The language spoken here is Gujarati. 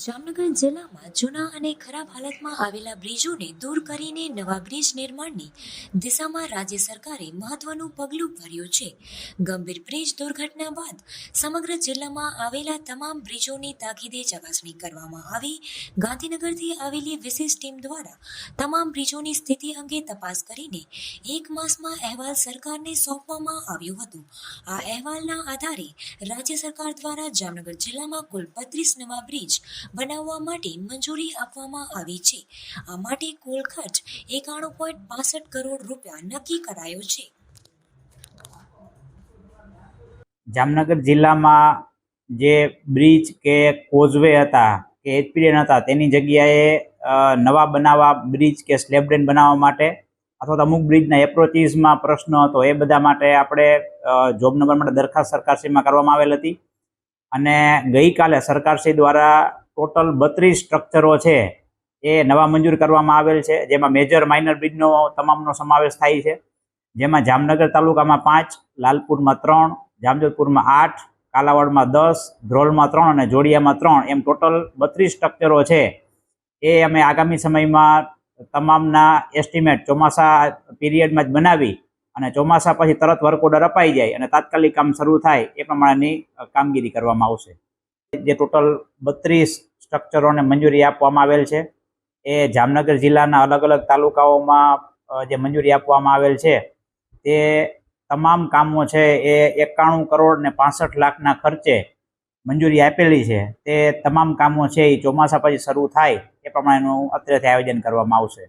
જામનગર જિલ્લામાં જૂના અને ખરાબ હાલતમાં આવેલા બ્રિજોને દૂર કરીને નવા બ્રિજ નિર્માણની દિશામાં રાજ્ય સરકારે મહત્વનું પગલું ભર્યું છે. ગંભીર બ્રિજ દુર્ઘટના બાદ સમગ્ર જિલ્લામાં આવેલા તમામ બ્રિજોની તાકીદે ચકાસણી કરવામાં આવી. ગાંધીનગરથી આવેલી વિશેષ ટીમ દ્વારા તમામ બ્રિજોની સ્થિતિ અંગે તપાસ કરીને એક માસમાં અહેવાલ સરકારને સોંપવામાં આવ્યું હતું. આ અહેવાલના આધારે રાજ્ય સરકાર દ્વારા જામનગર જિલ્લામાં કુલ બત્રીસ નવા બ્રિજ બનાવવા માટે મંજૂરી આપવામાં આવી છે. આ માટે કુલ ખર્ચ એકાણું પોઈન્ટ પાસઠ કરોડ રૂપિયા નક્કી કરાયો છે. જામનગર જિલ્લામાં જે બ્રિજ કે કોઝવે હતા, કે એચપીડીએન હતા, તેની જગ્યાએ નવા બનાવવા બ્રિજ કે સ્લેબ ડ્રેન બનાવવા માટે અથવા તો અમુક બ્રિજના એપ્રોચીસમાં પ્રશ્ન હતો, એ બધા માટે આપણે જોબ નંબર માટે દરખાસ્ત સરકારશ્રીમાં કરવામાં આવેલ હતી. અને ગઈકાલે સરકારશ્રી દ્વારા ટોટલ બત્રીસ સ્ટ્રક્ચરો છે એ નવા મંજૂર કરવામાં આવેલ છે. જેમાં મેજર માઇનર બ્રિજનો તમામનો સમાવેશ થાય છે. જેમાં જામનગર તાલુકામાં પાંચ, લાલપુરમાં ત્રણ, જામજોધપુરમાં આઠ, કાલાવાડમાં દસ, ધ્રોલમાં ત્રણ અને જોડિયામાં ત્રણ. એમ ટોટલ બત્રીસ સ્ટ્રક્ચરો છે. એ અમે આગામી સમયમાં તમામના એસ્ટિમેટ ચોમાસા પીરિયડમાં જ બનાવી અને ચોમાસા પછી તરત વર્ક ઓર્ડર અપાઈ જાય અને તાત્કાલિક કામ શરૂ થાય એ પ્રમાણેની કામગીરી કરવામાં આવશે. જે ટોટલ બત્રીસ સ્ટ્રક્ચરોને મંજૂરી આપવામાં આવેલ છે. એ જામનગર જિલ્લાના અલગ અલગ તાલુકાઓમાં જે મંજૂરી આપવામાં આવેલ છે, તે તમામ કામો છે એ એકાણું કરોડ ને પાસઠ લાખના ખર્ચે મંજૂરી આપેલી છે. તે તમામ કામો છે એ ચોમાસા પછી શરૂ થાય, એ પ્રમાણેનું અત્યારથી આયોજન કરવામાં આવશે.